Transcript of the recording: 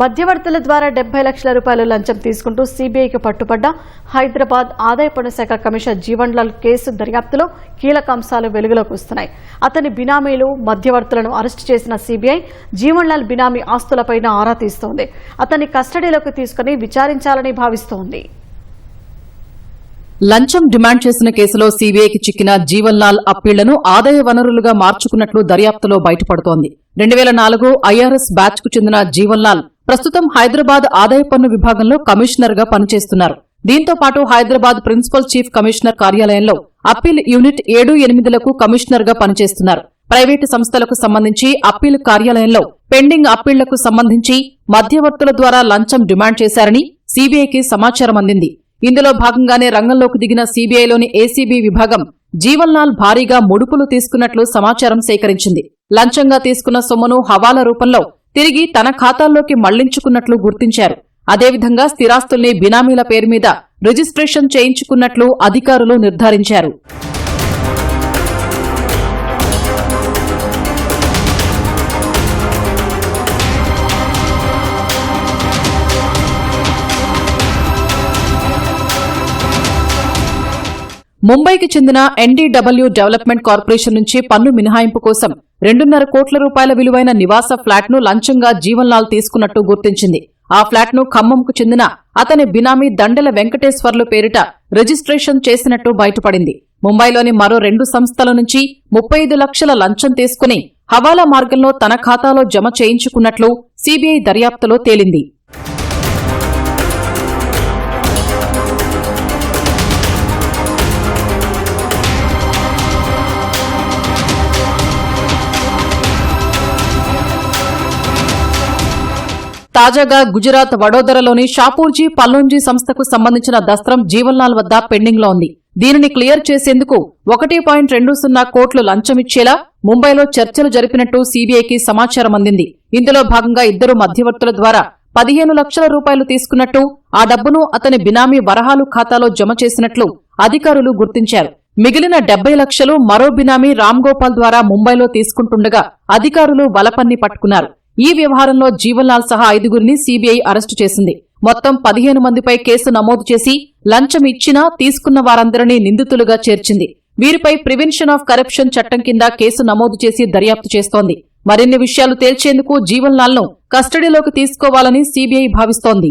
మధ్యవర్తుల ద్వారా డెబ్బై లక్షల రూపాయలు లంచం తీసుకుంటూ సీబీఐకి పట్టుబడ్డ హైదరాబాద్ ఆదాయ పన్ను శాఖ కమిషనర్ జీవన్ లాల్ కేసు దర్యాప్తులో కీలక అంశాలు వెలుగులోకి వస్తున్నాయి. అతని బినామీలు మధ్యవర్తులను అరెస్టు చేసిన సీబీఐ జీవన్ లాల్ బినామీ ఆస్తులపైన ఆరా తీస్తోంది. అతన్ని కస్టడీలోకి తీసుకుని విచారించాలని భావిస్తోంది. లంచం డిమాండ్ చేసిన కేసులో సీబీఐకి చిక్కిన జీవన్ లాల్ అప్పీళ్ళను ఆదాయ వనరులుగా మార్చుకున్నట్లు దర్యాప్తులో బయటపడుతోంది. రెండు వేల నాలుగు ఐఆర్ఎస్ బ్యాచ్కు చెందిన జీవన్ లాల్ ప్రస్తుతం హైదరాబాద్ ఆదాయ పన్ను విభాగంలో కమిషనర్గా పనిచేస్తున్నారు. దీంతో పాటు హైదరాబాద్ ప్రిన్సిపల్ చీఫ్ కమిషనర్ కార్యాలయంలో అప్పీల్ యూనిట్ ఏడు ఎనిమిదిలకు కమిషనర్గా పనిచేస్తున్నారు. ప్రైవేటు సంస్థలకు సంబంధించి అప్పీల్ కార్యాలయంలో పెండింగ్ అప్పీళ్ళకు సంబంధించి మధ్యవర్తుల ద్వారా లంచం డిమాండ్ చేశారని సీబీఐకి సమాచారం అందింది. ఇందులో భాగంగానే రంగంలోకి దిగిన సీబీఐలోని ఏసీబీ విభాగం జీవన్ లాల్ భారీగా ముడుపులు తీసుకున్నట్లు సమాచారం సేకరించింది. లంచంగా తీసుకున్న సొమ్మును హవాలా రూపంలో తిరిగి తన ఖాతాల్లోకి మళ్ళించుకున్నట్లు గుర్తించారు. అదేవిధంగా స్థిరాస్తుల్ని బినామీల పేరు మీద రిజిస్ట్రేషన్ చేయించుకున్నట్లు అధికారులు నిర్ధారించారు. ముంబైకి చెందిన ఎన్డీడబ్ల్యూ డెవలప్మెంట్ కార్పొరేషన్ నుంచి పన్ను మినహాయింపు కోసం రెండున్నర కోట్ల రూపాయల విలువైన నివాస ఫ్లాట్ను లంచంగా జీవన్లాల్ తీసుకున్నట్టు గుర్తించింది. ఆ ఫ్లాట్ను ఖమ్మంకు చెందిన అతని బినామీ దండెల వెంకటేశ్వర్లు పేరిట రిజిస్ట్రేషన్ చేసినట్టు బయటపడింది. ముంబైలోని మరో రెండు సంస్థల నుంచి ముప్పై ఐదు లక్షల లంచం తీసుకుని హవాలా మార్గంలో తన ఖాతాలో జమ చేయించుకున్నట్లు సీబీఐ దర్యాప్తులో తేలింది. తాజాగా గుజరాత్ వడోదరలోని షాపూర్జీ పల్లోంజీ సంస్థకు సంబంధించిన దస్త్రం జీవన్లాల్ వద్ద పెండింగ్లో ఉంది. దీనిని క్లియర్ చేసేందుకు ఒకటి పాయింట్ రెండు సున్నా కోట్లు లంచమిచ్చేలా ముంబైలో చర్చలు జరిపినట్టు సీబీఐకి సమాచారం అందింది. ఇందులో భాగంగా ఇద్దరు మధ్యవర్తుల ద్వారా పదిహేను లక్షల రూపాయలు తీసుకున్నట్టు ఆ డబ్బును అతని బినామీ వరహాలు ఖాతాలో జమ చేసినట్లు అధికారులు గుర్తించారు. మిగిలిన డెబ్బై లక్షలు మరో బినామీ రామ్ గోపాల్ ద్వారా ముంబైలో తీసుకుంటుండగా అధికారులు వలపన్ని పట్టుకున్నారు. ఈ వ్యవహారంలో జీవన్లాల్ సహా ఐదుగురిని సీబీఐ అరెస్టు చేసింది. మొత్తం పదిహేను మందిపై కేసు నమోదు చేసి లంచం ఇచ్చినా తీసుకున్న వారందరినీ నిందితులుగా చేర్చింది. వీరిపై ప్రివెన్షన్ ఆఫ్ కరప్షన్ చట్టం కింద కేసు నమోదు చేసి దర్యాప్తు చేస్తోంది. మరిన్ని విషయాలు తేల్చేందుకు జీవన్లాల్ను కస్టడీలోకి తీసుకోవాలని సీబీఐ భావిస్తోంది.